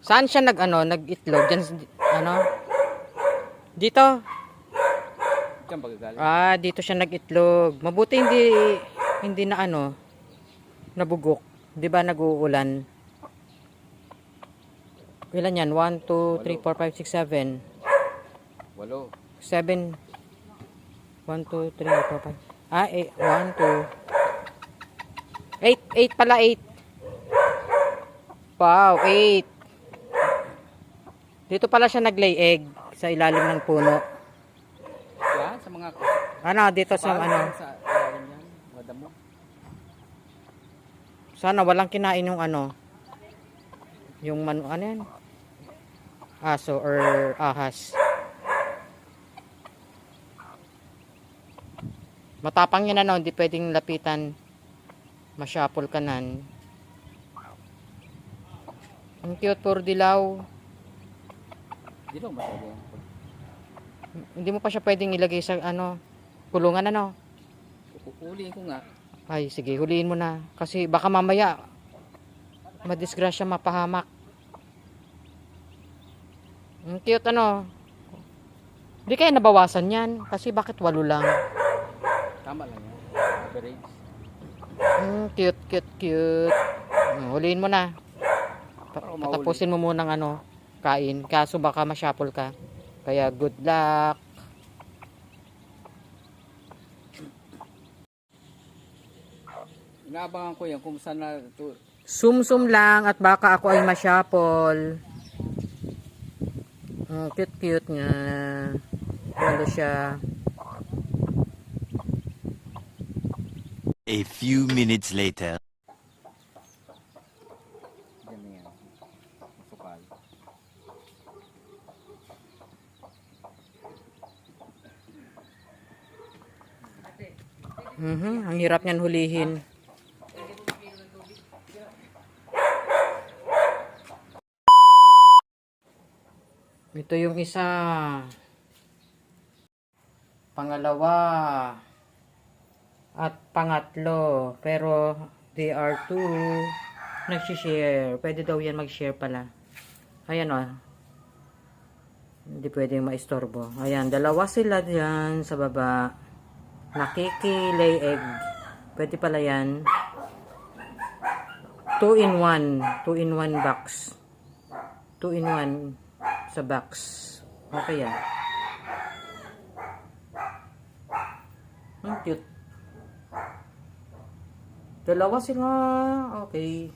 Saan siya nag ano, nag-itlog? Diyan, ano? Dito. Diyan pagkagaling. Ah, dito siya nag-itlog. Mabuti hindi hindi na ano nabugok. 'Di ba nag-uulan? Ilan yan? 1 2 3 4 5 6 7. Walo. 7 1 2 3 4 5. Ah, 8 1 2 8 8 pala 8. Wow, 8. Dito pala siya naglay egg sa ilalim ng puno. Yan, sa mga... Ano, dito sa Parang ano. Sa ilalim yan. Madamo. Sana walang kinain yung ano. Yung man, ano yan? Aso or ahas. Matapang yan ano, hindi pwedeng lapitan. Masyapol ka nan. Ang cute puro dilaw. Di daw masyado yan. Hindi mo pa siya pwedeng ilagay sa ano, kulungan ano. Kukuliin ko nga. Ay, sige, huliin mo na. Kasi baka mamaya, madisgrasya, mapahamak. Ang cute, ano. Hindi kaya nabawasan yan. Kasi bakit walo lang? Tama lang yan. Average. Mm, cute, cute, cute. Mm, huliin mo na. Pa-. Patapusin mo munang ano, kain. Kaso baka masyapol ka. Kaya good luck. Inaabangan ko yan kung saan na ito. Sumsum lang at baka ako ay masyapol. Mm, cute cute nga. Walo siya. A few minutes later. Yan na Masukal. Mhm, ang hirap niyan hulihin. Ito yung isa. Pangalawa. At pangatlo. Pero they are two. Nagsishare. Pwede daw yan mag-share pala. Ayan o. Hindi pwedeng maistorbo. Ayan, dalawa sila dyan sa baba. Nakikilay egg. Pwede pala yan. 2 in 1. 2 in 1 box. 2 in 1 sa box. Okay yan. Ang cute. Dalawa sila. Okay.